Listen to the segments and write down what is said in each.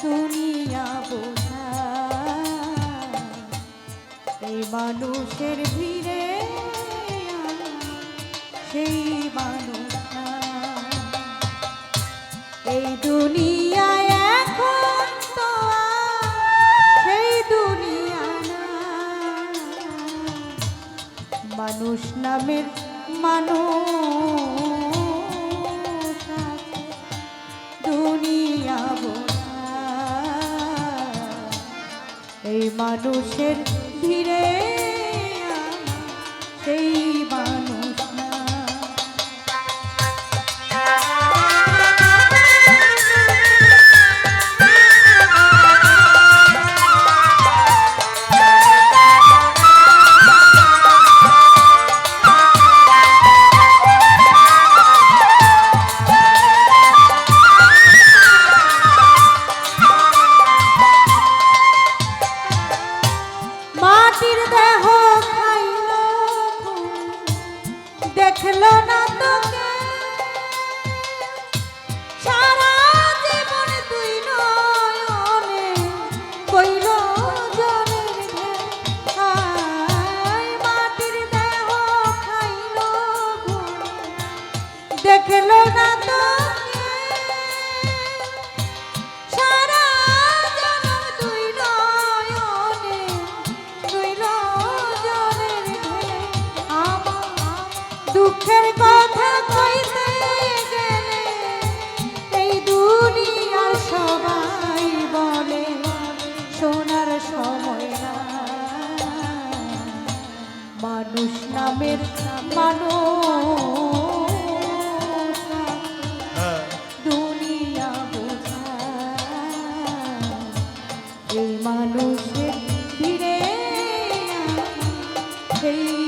শুনিয়া বোঝা। এই মানুষের ভিড়ে সেই মানুষ এই দুনিয়া এখন তো সেই দুনিয়া না। মানুষ নামের মানুষ মানুষের ভিড়ে দুঃখের কথা কইতে গেলে এই দুনিয়া সবাই বলে সোনার সময় না মানুষ নামের মানুষ হ্যাঁ। দুনিয়া বোঝা এই মানুষের ফিরে সেই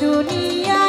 দুনিয়া